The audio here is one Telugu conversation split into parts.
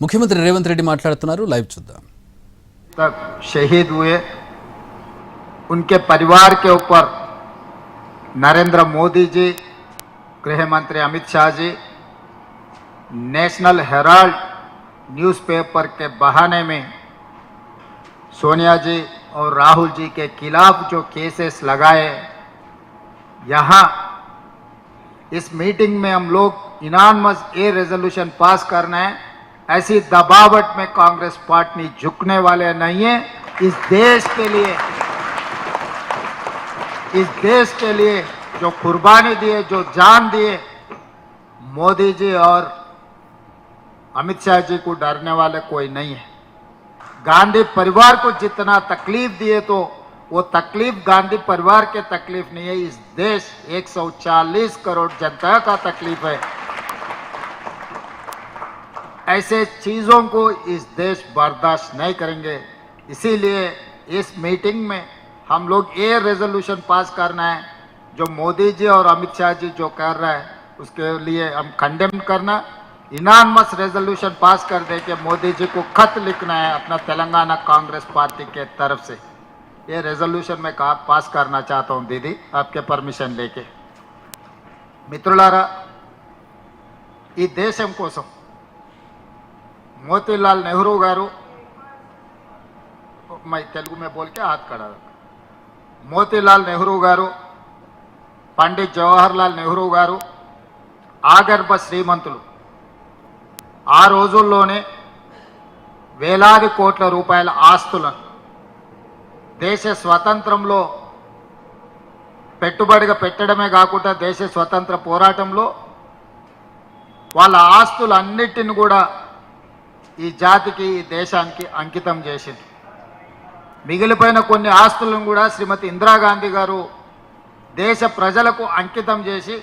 ముఖ్యమంత్రి రేవంత్ రెడ్డి మాట్లాడుతున్నారు లైవ్ చూద్దాం तक शहीद हुए उनके परिवार के ऊपर नरेंद्र मोदी जी गृह मंत्री Amit Shah ji National Herald newspaper के बहाने में सोनिया जी और राहुल जी के खिलाफ जो केसेस लगाए यहाँ इस मीटिंग में हम लोग इनानमस ए रेजोल्यूशन पास करना है ऐसी दबावट में कांग्रेस पार्टी झुकने वाले नहीं है। इस देश के लिए, इस देश के लिए जो कुर्बानी दिए, जो जान दिए, मोदी जी और अमित शाह जी को डरने वाले कोई नहीं है। गांधी परिवार को जितना तकलीफ़ दिए तो वो तकलीफ़ गांधी परिवार के तकलीफ़ नहीं है। इस देश 140 करोड़ जनता का तकलीफ़ है। ऐसे चीज़ों को इस देश बर्दाश्त नहीं करेंगे इसीलिए इस मीटिंग में हम लोग ये रेजोल्यूशन पास करना है जो मोदी जी और अमित शाह जी जो कर रहा है उसके लिए हम कंडेम करना इनानमस रेजोल्यूशन पास कर दे के मोदी जी को खत लिखना है अपना तेलंगाना कांग्रेस पार्टी के तरफ से ये रेजोल्यूशन मैं कहा पास करना चाहता हूँ दीदी आपके परमिशन लेके మిత్రులారా ఈ దేశం కోసం మోతీలాల్ నెహ్రూ గారు మై తెలుగు మే బోల్ కే హాత్ కడా మోతీలాల్ నెహ్రూ గారు పండిత్ జవహర్లాల్ నెహ్రూ గారు ఆగర్భ శ్రీమంతులు. ఆ రోజుల్లోనే వేలాది కోట్ల రూపాయల ఆస్తులను దేశ స్వతంత్రంలో పెట్టుబడిగా పెట్టడమే కాకుండా దేశ స్వతంత్ర పోరాటంలో వాళ్ళ ఆస్తులన్నిటిని కూడా ఈ జాతికి ఈ దేశానికి అంకితం చేసింది. మిగిలిపోయిన కొన్ని ఆస్తులను కూడా శ్రీమతి ఇందిరాగాంధీ గారు దేశ ప్రజలకు అంకితం చేసి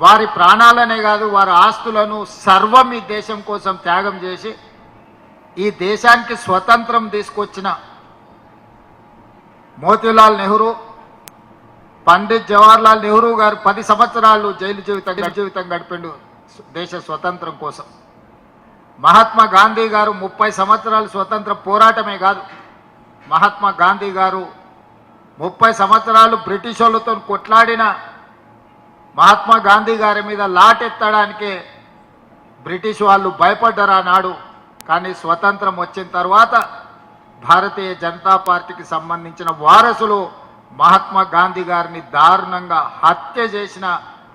వారి ప్రాణాలనే కాదు వారి ఆస్తులను సర్వం ఈ దేశం కోసం త్యాగం చేసి ఈ దేశానికి స్వతంత్రం తీసుకొచ్చిన మోతీలాల్ నెహ్రూ పండిత్ జవహర్లాల్ నెహ్రూ గారు పది సంవత్సరాలు జైలు జీవితం జీవితం గడిపిండు దేశ స్వతంత్రం కోసం. మహాత్మా గాంధీ గారు ముప్పై సంవత్సరాలు స్వతంత్ర పోరాటమే కాదు. మహాత్మా గాంధీ గారు ముప్పై సంవత్సరాలు బ్రిటిష్ వాళ్ళతో కొట్లాడిన మహాత్మా గాంధీ గారి మీద లాటెత్తడానికే బ్రిటిష్ వాళ్ళు భయపడ్డారు ఆనాడు. కానీ స్వతంత్రం వచ్చిన తర్వాత భారతీయ జనతా పార్టీకి సంబంధించిన వారసులు మహాత్మా గాంధీ గారిని దారుణంగా హత్య చేసిన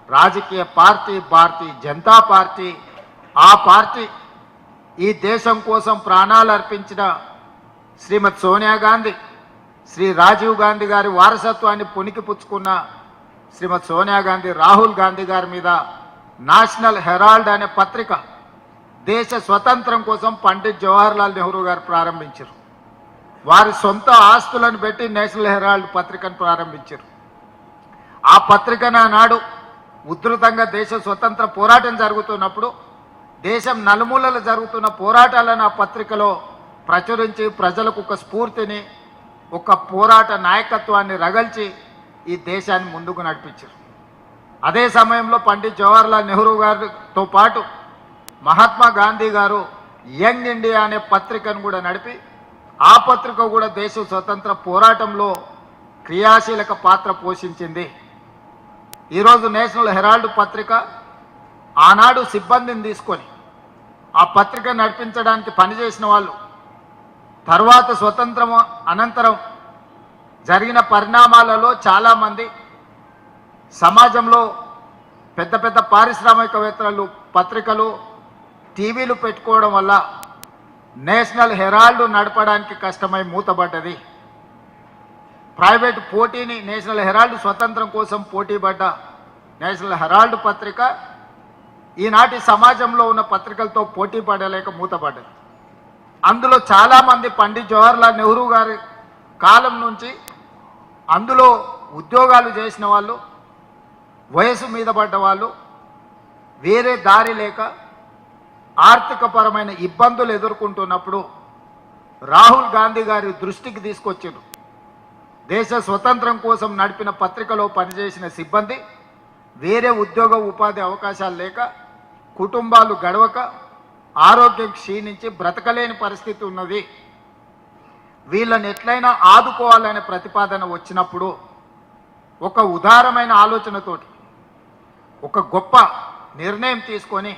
రాజకీయ పార్టీ భారతీయ జనతా పార్టీ ఆ పార్టీ ఈ దేశం కోసం ప్రాణాలు అర్పించిన శ్రీమతి సోనియా గాంధీ శ్రీ రాజీవ్ గాంధీ గారి వారసత్వాన్ని పుణికిపుచ్చుకున్న శ్రీమతి సోనియా గాంధీ రాహుల్ గాంధీ గారి మీద నేషనల్ హెరాల్డ్ అనే పత్రిక దేశ స్వతంత్రం కోసం పండిత్ జవహర్లాల్ నెహ్రూ గారు ప్రారంభించారు. వారి సొంత ఆస్తులను పెట్టి నేషనల్ హెరాల్డ్ పత్రికను ప్రారంభించారు. ఆ పత్రికను ఆనాడు ఉధృతంగా దేశ స్వతంత్ర పోరాటం జరుగుతున్నప్పుడు దేశం నలుమూలలు జరుగుతున్న పోరాటాలను ఆ పత్రికలో ప్రచురించి ప్రజలకు ఒక స్ఫూర్తిని ఒక పోరాట నాయకత్వాన్ని రగల్చి ఈ దేశాన్ని ముందుకు నడిపించారు. అదే సమయంలో పండిత్ జవహర్లాల్ నెహ్రూ గారితో పాటు మహాత్మా గాంధీ గారు యంగ్ ఇండియా అనే పత్రికను కూడా నడిపి ఆ పత్రిక కూడా దేశ స్వతంత్ర పోరాటంలో క్రియాశీలక పాత్ర పోషించింది. ఈరోజు నేషనల్ హెరాల్డ్ పత్రిక ఆనాడు సిబ్బందిని తీసుకొని ఆ పత్రిక నడిపించడానికి పనిచేసిన వాళ్ళు తర్వాత స్వతంత్రం అనంతరం జరిగిన పరిణామాలలో చాలామంది సమాజంలో పెద్ద పెద్ద పారిశ్రామికవేత్తలు పత్రికలు టీవీలు పెట్టుకోవడం వల్ల నేషనల్ హెరాల్డ్ నడపడానికి కష్టమై మూతబడ్డది. ప్రైవేట్ పోటీని నేషనల్ హెరాల్డ్ స్వతంత్రం కోసం పోటీపడ్డ నేషనల్ హెరాల్డ్ పత్రిక ఈనాటి సమాజంలో ఉన్న పత్రికలతో పోటీ పడలేక మూతపడ్డది. అందులో చాలామంది పండిత్ జవహర్లాల్ నెహ్రూ గారి కాలం నుంచి అందులో ఉద్యోగాలు చేసిన వాళ్ళు వయసు మీద పడ్డ వాళ్ళు వేరే దారి లేక ఆర్థికపరమైన ఇబ్బందులు ఎదుర్కొంటున్నప్పుడు రాహుల్ గాంధీ గారి దృష్టికి తీసుకొచ్చారు దేశ స్వతంత్రం కోసం నడిపిన పత్రికలో పనిచేసిన సిబ్బంది వేరే ఉద్యోగ ఉపాధి అవకాశాలు లేక కుటుంబాలు గడవక ఆరోగ్యం క్షీణించి బ్రతకలేని పరిస్థితి ఉన్నది. వీళ్ళని ఎట్లయినా ఆదుకోవాలనే ప్రతిపాదన వచ్చినప్పుడు ఒక ఉదారమైన ఆలోచనతోటి ఒక గొప్ప నిర్ణయం తీసుకొని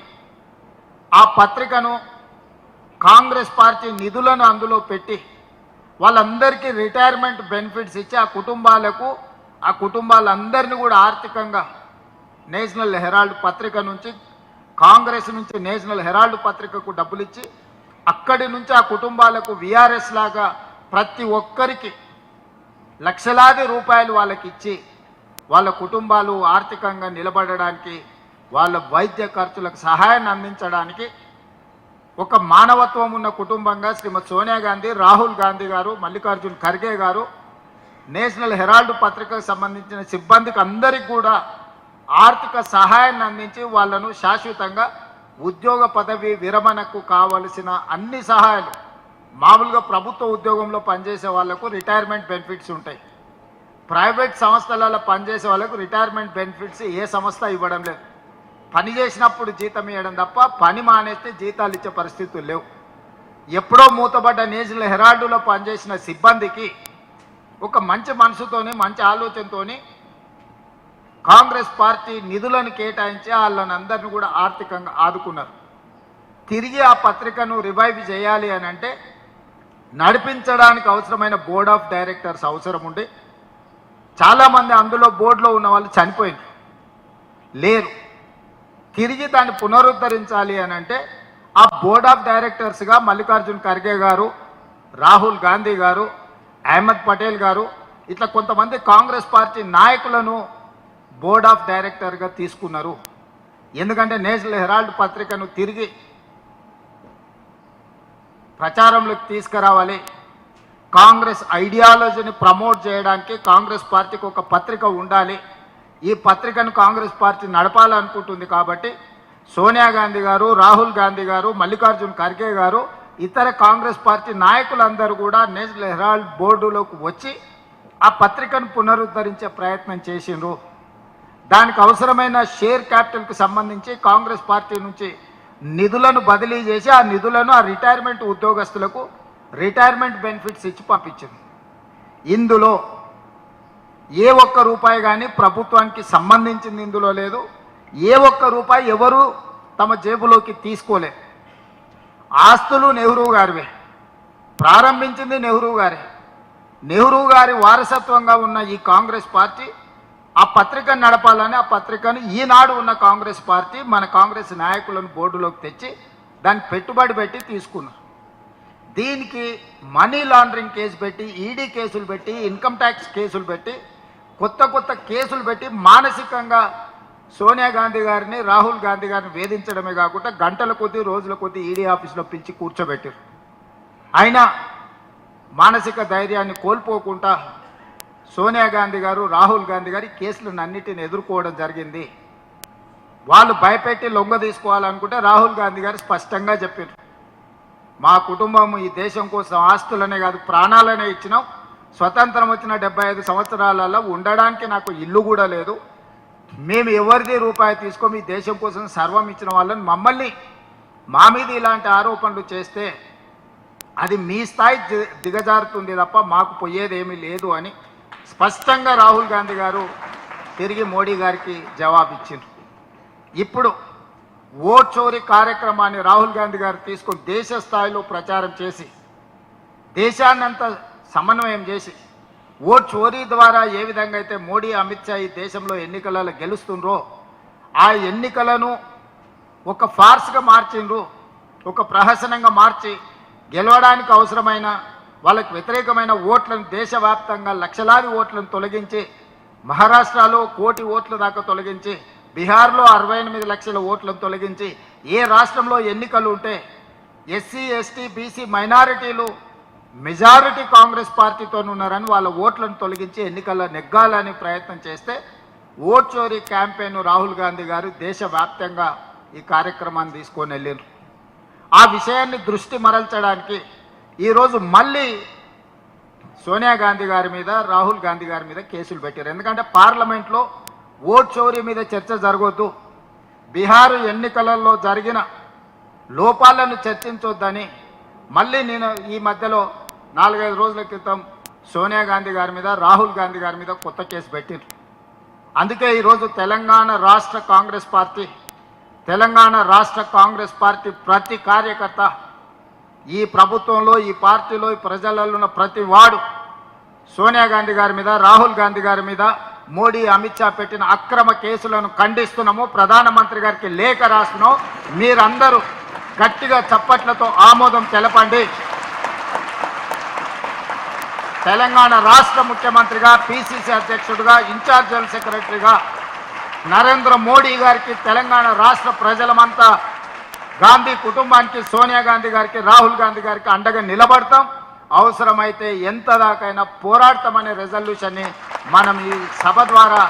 ఆ పత్రికను కాంగ్రెస్ పార్టీ నిధులను అందులో పెట్టి వాళ్ళందరికీ రిటైర్మెంట్ బెనిఫిట్స్ ఇచ్చి ఆ కుటుంబాలకు ఆ కుటుంబాలందరినీ కూడా ఆర్థికంగా నేషనల్ హెరాల్డ్ పత్రిక నుంచి కాంగ్రెస్ నుంచి నేషనల్ హెరాల్డ్ పత్రికకు డబ్బులు ఇచ్చి అక్కడి నుంచి ఆ కుటుంబాలకు విఆర్ఎస్ లాగా ప్రతి ఒక్కరికి లక్షలాది రూపాయలు వాళ్ళకి ఇచ్చి వాళ్ళ కుటుంబాలు ఆర్థికంగా నిలబడడానికి వాళ్ళ వైద్య ఖర్చులకు సహాయాన్ని అందించడానికి ఒక మానవత్వం ఉన్న కుటుంబంగా శ్రీమతి సోనియా గాంధీ రాహుల్ గాంధీ గారు మల్లికార్జున్ ఖర్గే గారు నేషనల్ హెరాల్డ్ పత్రికకు సంబంధించిన సిబ్బందికి అందరికీ కూడా ఆర్థిక సహాయాన్ని అందించి వాళ్ళను శాశ్వతంగా ఉద్యోగ పదవి విరమణకు కావలసిన అన్ని సహాయాలు. మామూలుగా ప్రభుత్వ ఉద్యోగంలో పనిచేసే వాళ్ళకు రిటైర్మెంట్ బెనిఫిట్స్ ఉంటాయి. ప్రైవేట్ సంస్థలలో పనిచేసే వాళ్ళకు రిటైర్మెంట్ బెనిఫిట్స్ ఏ సంస్థ ఇవ్వడం లేదు. పని చేసినప్పుడు జీతం ఇవ్వడం తప్ప పని మానేస్తే జీతాలు ఇచ్చే పరిస్థితులు లేవు. ఎప్పుడో మూతబడ్డ నేషనల్ హెరాల్డ్లో పనిచేసిన సిబ్బందికి ఒక మంచి మనసుతోని మంచి ఆలోచనతోని కాంగ్రెస్ పార్టీ నిధులను కేటాయించి వాళ్ళని అందరిని కూడా ఆర్థికంగా ఆదుకున్నారు. తిరిగి ఆ పత్రికను రివైవ్ చేయాలి అని అంటే నడిపించడానికి అవసరమైన బోర్డ్ ఆఫ్ డైరెక్టర్స్ అవసరం ఉండి. చాలామంది అందులో బోర్డులో ఉన్న వాళ్ళు చనిపోయింది లేరు. తిరిగి దాన్ని పునరుద్ధరించాలి అని అంటే ఆ బోర్డ్ ఆఫ్ డైరెక్టర్స్గా మల్లికార్జున్ ఖర్గే గారు రాహుల్ గాంధీ గారు అహ్మద్ పటేల్ గారు ఇట్లా కొంతమంది కాంగ్రెస్ పార్టీ నాయకులను బోర్డ్ ఆఫ్ డైరెక్టర్గా తీసుకున్నారు. ఎందుకంటే నేషనల్ హెరాల్డ్ పత్రికను తిరిగి ప్రచారంలోకి తీసుకురావాలి. కాంగ్రెస్ ఐడియాలజీని ప్రమోట్ చేయడానికి కాంగ్రెస్ పార్టీకి ఒక పత్రిక ఉండాలి. ఈ పత్రికను కాంగ్రెస్ పార్టీ నడపాలనుకుంటుంది కాబట్టి సోనియా గాంధీ గారు రాహుల్ గాంధీ గారు మల్లికార్జున్ ఖర్గే గారు ఇతర కాంగ్రెస్ పార్టీ నాయకులందరూ కూడా నేషనల్ హెరాల్డ్ బోర్డులోకి వచ్చి ఆ పత్రికను పునరుద్ధరించే ప్రయత్నం చేసిండ్రు. దానికి అవసరమైన షేర్ క్యాపిటల్కి సంబంధించి కాంగ్రెస్ పార్టీ నుంచి నిధులను బదిలీ చేసి ఆ నిధులను ఆ రిటైర్మెంట్ ఉద్యోగస్తులకు రిటైర్మెంట్ బెనిఫిట్స్ ఇచ్చి పంపించింది. ఇందులో ఏ ఒక్క రూపాయి కానీ ప్రభుత్వానికి సంబంధించింది ఇందులో లేదు. ఏ ఒక్క రూపాయి ఎవరు తమ జేబులోకి తీసుకోలే. ఆస్తులు నెహ్రూ గారివే. ప్రారంభించింది నెహ్రూ గారే. నెహ్రూ గారి వారసత్వంగా ఉన్న ఈ కాంగ్రెస్ పార్టీ ఆ పత్రికను నడపాలని ఆ పత్రికను ఈనాడు ఉన్న కాంగ్రెస్ పార్టీ మన కాంగ్రెస్ నాయకులను బోర్డులోకి తెచ్చి దాన్ని పెట్టుబడి పెట్టి తీసుకున్నారు. దీనికి మనీ లాండరింగ్ కేసు పెట్టి ఈడీ కేసులు పెట్టి ఇన్కమ్ ట్యాక్స్ కేసులు పెట్టి కొత్త కొత్త కేసులు పెట్టి మానసికంగా సోనియా గాంధీ గారిని రాహుల్ గాంధీ గారిని వేధించడమే కాకుండా గంటల కొద్దీ రోజుల కొద్దీ ఈడీ ఆఫీస్లో పిలిచి కూర్చోబెట్టారు. అయినా మానసిక ధైర్యాన్ని కోల్పోకుండా సోనియా గాంధీ గారు రాహుల్ గాంధీ గారి కేసులను అన్నిటిని ఎదుర్కోవడం జరిగింది. వాళ్ళు భయపెట్టి లొంగ తీసుకోవాలనుకుంటే రాహుల్ గాంధీ గారు స్పష్టంగా చెప్పారు. మా కుటుంబం ఈ దేశం కోసం ఆస్తులనే కాదు ప్రాణాలనే ఇచ్చినాం. స్వతంత్రం వచ్చిన డెబ్బై ఐదు సంవత్సరాలలో ఉండడానికి నాకు ఇల్లు కూడా లేదు. మేము ఎవరిది రూపాయి తీసుకో మీ దేశం కోసం సర్వం ఇచ్చిన వాళ్ళని మమ్మల్ని మా మీద ఇలాంటి ఆరోపణలు చేస్తే అది మీ స్థాయి దిగజారుతుంది తప్ప మాకు పోయేది ఏమీ లేదు అని స్పష్టంగా రాహుల్ గాంధీ గారు తిరిగి మోడీ గారికి జవాబిచ్చింది ఇప్పుడు ఓట్ చోరీ కార్యక్రమాన్ని రాహుల్ గాంధీ గారు తీసుకొని దేశ స్థాయిలో ప్రచారం చేసి దేశాన్నంతా సమన్వయం చేసి ఓట్ చోరీ ద్వారా ఏ విధంగా అయితే మోడీ అమిత్ షా ఈ దేశంలో ఎన్నికలలో గెలుస్తుండ్రో ఆ ఎన్నికలను ఒక ఫార్స్గా మార్చిండ్రు ఒక ప్రహసనంగా మార్చి గెలవడానికి అవసరమైన వాళ్ళకి వ్యతిరేకమైన ఓట్లను దేశవ్యాప్తంగా లక్షలాది ఓట్లను తొలగించి మహారాష్ట్రలో కోటి ఓట్ల దాకా తొలగించి బీహార్లో అరవై ఎనిమిది లక్షల ఓట్లను తొలగించి ఏ రాష్ట్రంలో ఎన్నికలు ఉంటే ఎస్సీ ఎస్టీ బీసీ మైనారిటీలు మెజారిటీ కాంగ్రెస్ పార్టీతో ఉన్నారని వాళ్ళ ఓట్లను తొలగించి ఎన్నికల్లో నెగ్గాలని ప్రయత్నం చేస్తే ఓట్ చోరీ క్యాంపెయిన్ రాహుల్ గాంధీ గారు దేశవ్యాప్తంగా ఈ కార్యక్రమాన్ని తీసుకొని వెళ్ళారు ఆ విషయాన్ని దృష్టి మరల్చడానికి ఈరోజు మళ్ళీ సోనియా గాంధీ గారి మీద రాహుల్ గాంధీ గారి మీద కేసులు పెట్టారు. ఎందుకంటే పార్లమెంట్లో ఓట్ చోరీ మీద చర్చ జరగొద్దు. బీహారు ఎన్నికలలో జరిగిన లోపాలను చర్చించొద్దని మళ్ళీ నేను ఈ మధ్యలో నాలుగైదు రోజుల క్రితం సోనియా గాంధీ గారి మీద రాహుల్ గాంధీ గారి మీద కొత్త కేసు పెట్టారు అందుకే ఈరోజు తెలంగాణ రాష్ట్ర కాంగ్రెస్ పార్టీ తెలంగాణ రాష్ట్ర కాంగ్రెస్ పార్టీ ప్రతి కార్యకర్త ఈ ప్రభుత్వంలో ఈ పార్టీలో ఈ ప్రజలలో ఉన్న ప్రతి వాడు సోనియా గాంధీ గారి మీద రాహుల్ గాంధీ గారి మీద మోడీ అమిత్ షా పెట్టిన అక్రమ కేసులను ఖండిస్తున్నాము ప్రధానమంత్రి గారికి లేఖ రాస్తున్నాం. మీరందరూ గట్టిగా చప్పట్లతో ఆమోదం తెలపండి. తెలంగాణ రాష్ట్ర ముఖ్యమంత్రిగా పిసిసి అధ్యక్షుడిగా ఇన్ఛార్జ్ జనరల్ సెక్రటరీగా నరేంద్ర మోడీ గారికి తెలంగాణ రాష్ట్ర ప్రజలమంతా గాంధీ కుటుంబానికి సోనియా గాంధీ గారికి రాహుల్ గాంధీ గారికి అండగా నిలబడతాం. అవసరమైతే ఎంత దాకైనా పోరాడతామనే రెజల్యూషన్ని మనం ఈ సభ ద్వారా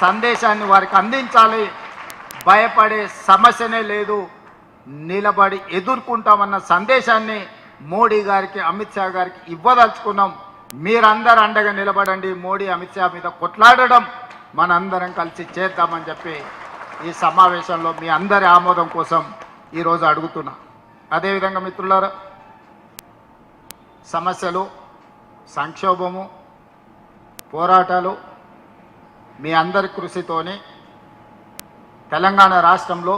సందేశాన్ని వారికి అందించాలి. భయపడే సమస్యనే లేదు. నిలబడి ఎదుర్కొంటామన్న సందేశాన్ని మోడీ గారికి అమిత్ షా గారికి ఇవ్వదలుచుకున్నాం. మీరందరూ అండగా నిలబడండి. మోడీ అమిత్ షా మీద కొట్లాడడం మనందరం కలిసి చేద్దామని చెప్పి ఈ సమావేశంలో మీ అందరి ఆమోదం కోసం ఈరోజు అడుగుతున్నా. అదేవిధంగా మిత్రులారా సమస్యలు సంక్షోభము పోరాటాలు మీ అందరి కృషితోని తెలంగాణ రాష్ట్రంలో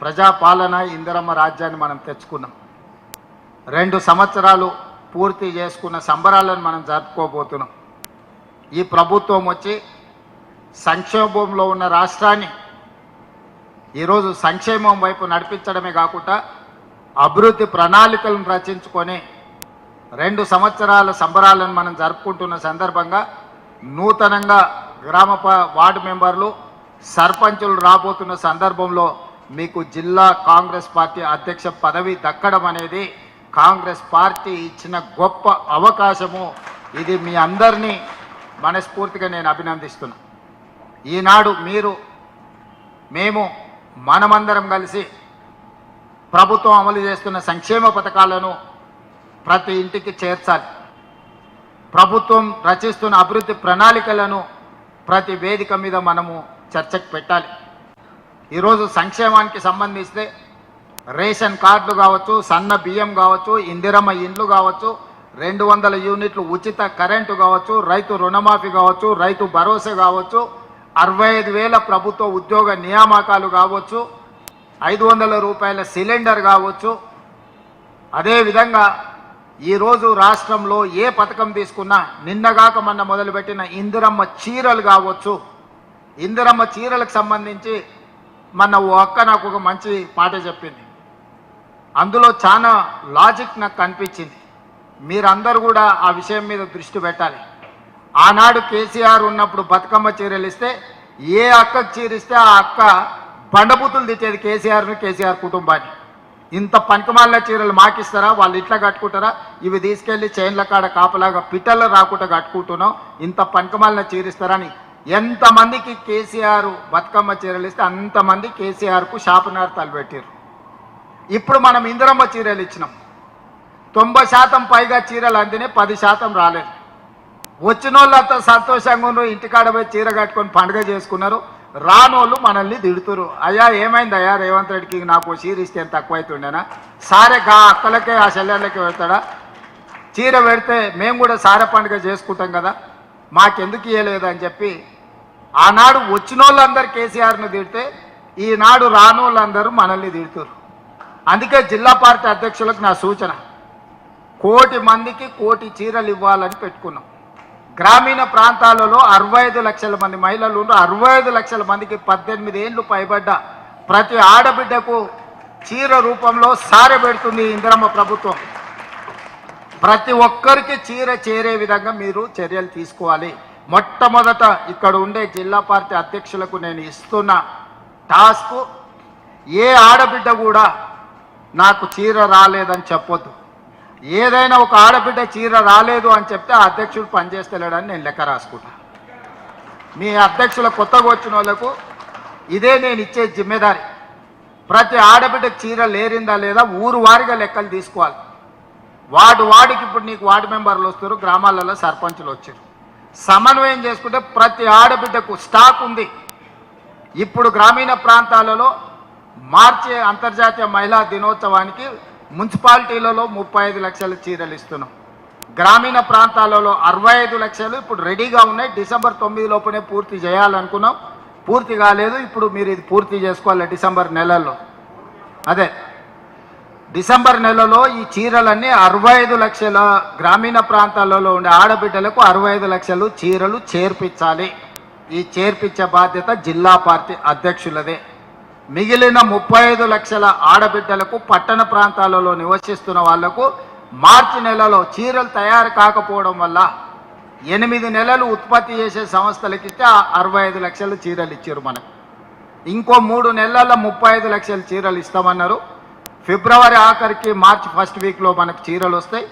ప్రజాపాలన ఇందిరమ్మ రాజ్యాన్ని మనం తెచ్చుకున్నాం. రెండు సంవత్సరాలు పూర్తి చేసుకున్న సంబరాలను మనం జరుపుకోబోతున్నాం. ఈ ప్రభుత్వం వచ్చి సంక్షోభంలో ఉన్న రాష్ట్రాన్ని ఈరోజు సంక్షేమం వైపు నడిపించడమే కాకుండా అభివృద్ధి ప్రణాళికలను రచించుకొని రెండు సంవత్సరాల సంబరాలను మనం జరుపుకుంటున్న సందర్భంగా నూతనంగా గ్రామ వార్డు మెంబర్లు సర్పంచులు రాబోతున్న సందర్భంలో మీకు జిల్లా కాంగ్రెస్ పార్టీ అధ్యక్ష పదవి దక్కడం అనేది కాంగ్రెస్ పార్టీ ఇచ్చిన గొప్ప అవకాశము. ఇది మీ అందరినీ మనస్ఫూర్తిగా నేను అభినందిస్తున్నా. ఈనాడు మీరు మేము మనమందరం కలిసి ప్రభుత్వం అమలు చేస్తున్న సంక్షేమ పథకాలను ప్రతి ఇంటికి చేర్చాలి. ప్రభుత్వం రచిస్తున్న అభివృద్ధి ప్రణాళికలను ప్రతి వేదిక మీద మనము చర్చకు పెట్టాలి. ఈరోజు సంక్షేమానికి సంబంధిస్తే రేషన్ కార్డులు కావచ్చు సన్న బియ్యం కావచ్చు ఇందిరమ్మ ఇండ్లు కావచ్చు రెండు వందల యూనిట్లు ఉచిత కరెంటు కావచ్చు రైతు రుణమాఫీ కావచ్చు రైతు భరోసా కావచ్చు అరవై ఐదు వేల ప్రభుత్వ ఉద్యోగ నియామకాలు కావచ్చు ఐదు వందల రూపాయల సిలిండర్ కావచ్చు. అదేవిధంగా ఈరోజు రాష్ట్రంలో ఏ పథకం తీసుకున్నా నిన్నగాక మొన్న మొదలుపెట్టిన ఇందిరమ్మ చీరలు కావచ్చు. ఇందిరమ్మ చీరలకు సంబంధించి మన ఓ అక్క నాకు ఒక మంచి పాట చెప్పింది. అందులో చాలా లాజిక్ నాకు కనిపించింది. మీరందరూ కూడా ఆ విషయం మీద దృష్టి పెట్టాలి. ఆనాడు కేసీఆర్ ఉన్నప్పుడు బతుకమ్మ చీరలు ఇస్తే ఏ అక్కకు చీరిస్తే ఆ అక్క బండబూతులు తిట్టేది కేసీఆర్ని కేసీఆర్ కుటుంబాన్ని. ఇంత పంకమాల చీరలు మాకిస్తారా? వాళ్ళు ఇట్లా కట్టుకుంటారా? ఇవి తీసుకెళ్ళి చైన్ల కాడ కాపలాగా పిట్టలు రాకుండా కట్టుకుంటున్నాం ఇంత పంకమాలిన చీరిస్తారని ఎంతమందికి కేసీఆర్ బతుకమ్మ చీరలు ఇస్తే అంతమంది కేసీఆర్కు శాపనార్థాలు పెట్టారు ఇప్పుడు మనం ఇందిరమ్మ చీరలు ఇచ్చినాం. తొంభై శాతం పైగా చీరలు అందినే పది శాతం రాలేదు. వచ్చిన వాళ్ళంతా సంతోషంగా ఇంటికాడ పోయి చీర కట్టుకొని పండుగ చేసుకున్నారు. రానోళ్ళు మనల్ని తిడుతురు. అయ్యా ఏమైంది అయ్యా రేవంత్ రెడ్డికి? నాకు చీర ఇస్తే తక్కువైతుండేనా? తక్కువ అవుతుండేనా సారే కా అక్కలకే ఆ చెల్లెళ్ళకి పెడతాడా? చీర పెడితే మేము కూడా సారే పండుగ చేసుకుంటాం కదా. మాకెందుకు ఇవ్వలేదు అని చెప్పి ఆనాడు వచ్చిన వాళ్ళందరూ కేసీఆర్ను తిడితే ఈనాడు రానోళ్ళందరూ మనల్ని తిడుతురు. అందుకే జిల్లా పార్టీ అధ్యక్షులకు నా సూచన. కోటి మందికి కోటి చీరలు ఇవ్వాలని పెట్టుకున్నాం. గ్రామీణ ప్రాంతాలలో అరవై ఐదు లక్షల మంది మహిళలు అరవై ఐదు లక్షల మందికి పద్దెనిమిది ఏళ్ళు పైబడ్డ. ప్రతి ఆడబిడ్డకు చీర రూపంలో సారె పెడుతుంది ఇందిరమ్మ ప్రభుత్వం. ప్రతి ఒక్కరికి చీర చేరే విధంగా మీరు చర్యలు తీసుకోవాలి. మొట్టమొదట ఇక్కడ ఉండే జిల్లా పార్టీ అధ్యక్షులకు నేను ఇస్తున్న టాస్క్ ఏ ఆడబిడ్డ కూడా నాకు చీర రాలేదని చెప్పొద్దు. ఏదైనా ఒక ఆడబిడ్డ చీర రాలేదు అని చెప్తే ఆ అధ్యక్షుడు పనిచేస్తలేడని నేను లెక్క రాసుకుంటా. మీ అధ్యక్షుల కొత్తగా వచ్చిన వాళ్ళకు ఇదే నేను ఇచ్చే జిమ్మెదారి. ప్రతి ఆడబిడ్డకు చీర లేరిందా లేదా ఊరు వారిగా లెక్కలు తీసుకోవాలి. వార్డు వార్డుకి ఇప్పుడు నీకు వార్డు మెంబర్లు వస్తారు గ్రామాలలో సర్పంచులు వచ్చారు. సమన్వయం చేసుకుంటే ప్రతి ఆడబిడ్డకు స్టాక్ ఉంది. ఇప్పుడు గ్రామీణ ప్రాంతాలలో మార్చి అంతర్జాతీయ మహిళా దినోత్సవానికి మున్సిపాలిటీలలో ముప్పై ఐదు లక్షల చీరలు ఇస్తున్నాం. గ్రామీణ ప్రాంతాలలో అరవై ఐదు లక్షలు ఇప్పుడు రెడీగా ఉన్నాయి. డిసెంబర్ తొమ్మిది లోపునే పూర్తి చేయాలనుకున్నాం. పూర్తి కాలేదు. ఇప్పుడు మీరు ఇది పూర్తి చేసుకోవాలి డిసెంబర్ నెలలో. అదే. డిసెంబర్ నెలలో ఈ చీరలన్నీ అరవై ఐదు లక్షల గ్రామీణ ప్రాంతాలలో ఉండే ఆడబిడ్డలకు అరవై ఐదు లక్షలు చీరలు చేర్పించాలి. ఈ చేర్పించే బాధ్యత జిల్లా పార్టీ అధ్యక్షులదే. మిగిలిన ముప్పై ఐదు లక్షల ఆడబిడ్డలకు పట్టణ ప్రాంతాలలో నివసిస్తున్న వాళ్ళకు మార్చి నెలలో చీరలు తయారు కాకపోవడం వల్ల ఎనిమిది నెలలు ఉత్పత్తి చేసే సంస్థలకి ఇస్తే ఆ అరవై ఐదు లక్షల చీరలు ఇచ్చారు మనకు. ఇంకో మూడు నెలల్లో ముప్పై ఐదు లక్షల చీరలు ఇస్తామన్నారు. ఫిబ్రవరి ఆఖరికి మార్చి ఫస్ట్ వీక్లో మనకు చీరలు వస్తాయి.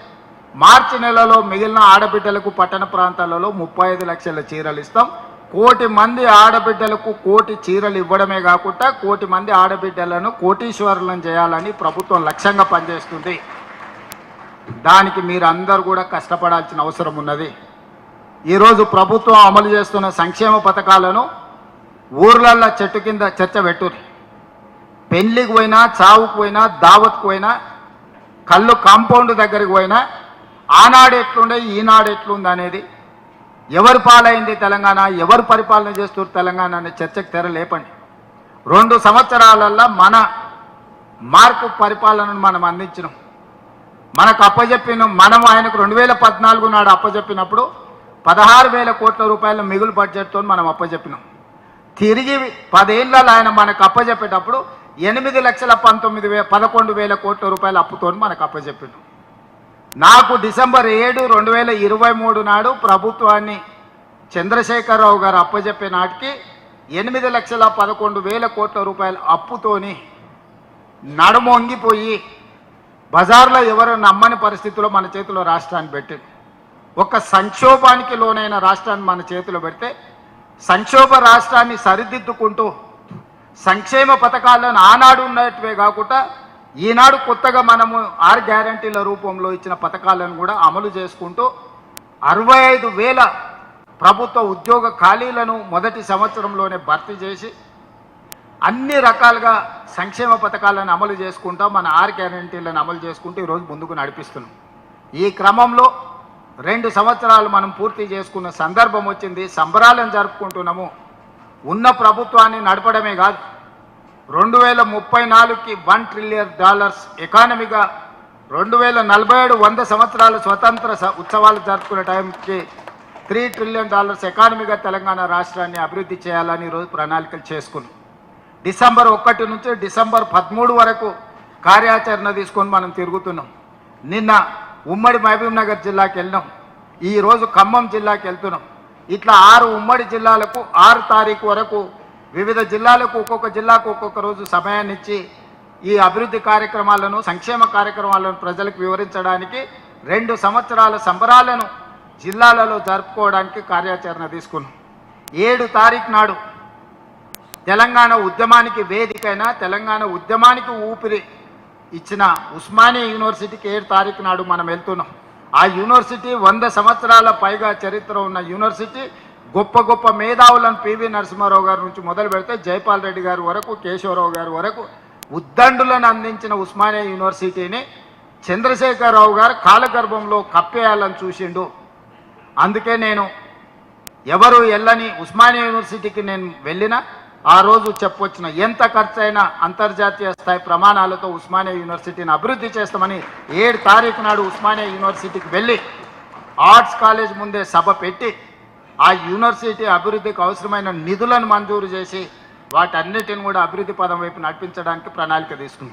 మార్చి నెలలో మిగిలిన ఆడబిడ్డలకు పట్టణ ప్రాంతాలలో ముప్పై ఐదు లక్షల చీరలు ఇస్తాం. కోటి మంది ఆడబిడ్డలకు కోటి చీరలు ఇవ్వడమే కాకుండా కోటి మంది ఆడబిడ్డలను కోటీశ్వరులను చేయాలని ప్రభుత్వం లక్ష్యంగా పనిచేస్తుంది. దానికి మీరు కూడా కష్టపడాల్సిన అవసరం ఉన్నది. ఈరోజు ప్రభుత్వం అమలు చేస్తున్న సంక్షేమ పథకాలను ఊర్లల్లో చెట్టు కింద చర్చ పెట్టుర్రి. పెళ్ళికి పోయినా చావుకు పోయినా దావత్కు పోయినా కళ్ళు కాంపౌండ్ దగ్గరికి పోయినా ఆనాడు ఎట్లుండే ఈనాడు ఎట్లుంది అనేది ఎవరు పాలైంది తెలంగాణ ఎవరు పరిపాలన చేస్తారు తెలంగాణ అనే చర్చకు తెర లేపండి. రెండు సంవత్సరాలల్లో మన మార్పు పరిపాలనను మనం అందించినాం. మనకు అప్పజెప్పిన మనం ఆయనకు రెండు వేల పద్నాలుగు నాడు అప్పజెప్పినప్పుడు పదహారు వేల కోట్ల రూపాయల మిగులు బడ్జెట్తో మనం అప్పజెప్పినాం. తిరిగి పదేళ్ళలో ఆయన మనకు అప్పజెప్పేటప్పుడు ఎనిమిది లక్షల పంతొమ్మిది వే పదకొండు వేల కోట్ల రూపాయల అప్పుతో మనకు అప్పజెప్పిండు నాకు డిసెంబర్ ఏడు రెండు వేల ఇరవై మూడు నాడు ప్రభుత్వాన్ని చంద్రశేఖరరావు గారు అప్పజెప్పే నాటికి ఎనిమిది లక్షల పదకొండు వేల కోట్ల రూపాయల అప్పుతోని నడుమొంగిపోయి బజార్లో ఎవరు నమ్మని పరిస్థితిలో మన చేతిలో రాష్ట్రాన్ని పెట్టింది. ఒక సంక్షోభానికి లోనైన రాష్ట్రాన్ని మన చేతిలో పెడితే సంక్షోభ రాష్ట్రాన్ని సరిదిద్దుకుంటూ సంక్షేమ పథకాలను ఆనాడు ఉన్నట్టువే కాకుండా ఈనాడు కొత్తగా మనము ఆరు గ్యారంటీల రూపంలో ఇచ్చిన పథకాలను కూడా అమలు చేసుకుంటూ అరవై ఐదు వేల ప్రభుత్వ ఉద్యోగ ఖాళీలను మొదటి సంవత్సరంలోనే భర్తీ చేసి అన్ని రకాలుగా సంక్షేమ పథకాలను అమలు చేసుకుంటూ మన ఆరు గ్యారంటీలను అమలు చేసుకుంటూ ఈరోజు ముందుకు నడిపిస్తున్నాం. ఈ క్రమంలో రెండు సంవత్సరాలు మనం పూర్తి చేసుకున్న సందర్భం వచ్చింది. సంబరాలను జరుపుకుంటున్నాము. ఉన్న ప్రభుత్వాన్ని నడపడమే కాదు రెండు వేల ముప్పై నాలుగుకి వన్ ట్రిలియన్ డాలర్స్ ఎకానమీగా రెండు వేల నలభై ఏడు వంద సంవత్సరాల స్వతంత్ర స- ఉత్సవాలు జరుపుకునే టైంకి త్రీ ట్రిలియన్ డాలర్స్ ఎకానమీగా తెలంగాణ రాష్ట్రాన్ని అభివృద్ధి చేయాలని ఈరోజు ప్రణాళికలు చేసుకున్నాం. డిసెంబర్ ఒకటి నుంచి డిసెంబర్ పదమూడు వరకు కార్యాచరణ తీసుకొని మనం తిరుగుతున్నాం. నిన్న ఉమ్మడి మహబూబ్నగర్ జిల్లాకి వెళ్ళినాం ఈరోజు ఖమ్మం జిల్లాకి వెళ్తున్నాం. ఇట్లా ఆరు ఉమ్మడి జిల్లాలకు ఆరు తారీఖు వరకు వివిధ జిల్లాలకు ఒక్కొక్క జిల్లాకు ఒక్కొక్క రోజు సమయాన్ని ఇచ్చి ఈ అభివృద్ధి కార్యక్రమాలను సంక్షేమ కార్యక్రమాలను ప్రజలకు వివరించడానికి రెండు సంవత్సరాల సంబరాలను జిల్లాలలో జరుపుకోవడానికి కార్యాచరణ తీసుకున్నాం. ఏడు తారీఖు నాడు తెలంగాణ ఉద్యమానికి వేదికైన తెలంగాణ ఉద్యమానికి ఊపిరి ఇచ్చిన ఉస్మానియా యూనివర్సిటీకి ఏడు తారీఖు నాడు మనం వెళ్తున్నాం. ఆ యూనివర్సిటీ వంద సంవత్సరాల పైగా చరిత్ర ఉన్న యూనివర్సిటీ గొప్ప గొప్ప మేధావులను పివి నరసింహారావు గారి నుంచి మొదలు పెడితే జైపాల్ రెడ్డి గారి వరకు కేశవరావు గారి వరకు ఉద్దండులను అందించిన ఉస్మానియా యూనివర్సిటీని చంద్రశేఖరరావు గారు కాలగర్భంలో కప్పేయాలని చూసిండు. అందుకే నేను ఎవరు వెళ్ళని ఉస్మానియా యూనివర్సిటీకి నేను వెళ్ళినా ఆ రోజు చెప్పొచ్చిన ఎంత ఖర్చైనా అంతర్జాతీయ స్థాయి ప్రమాణాలతో ఉస్మానియా యూనివర్సిటీని అభివృద్ధి చేస్తామని ఏడు తారీఖు నాడు ఉస్మానియా యూనివర్సిటీకి వెళ్ళి ఆర్ట్స్ కాలేజ్ ముందే సభ పెట్టి ఆ యూనివర్సిటీ అభివృద్ధికి అవసరమైన నిధులను మంజూరు చేసి వాటన్నిటిని కూడా అభివృద్ధి పదం వైపు నడిపించడానికి ప్రణాళిక తీసుకుంది.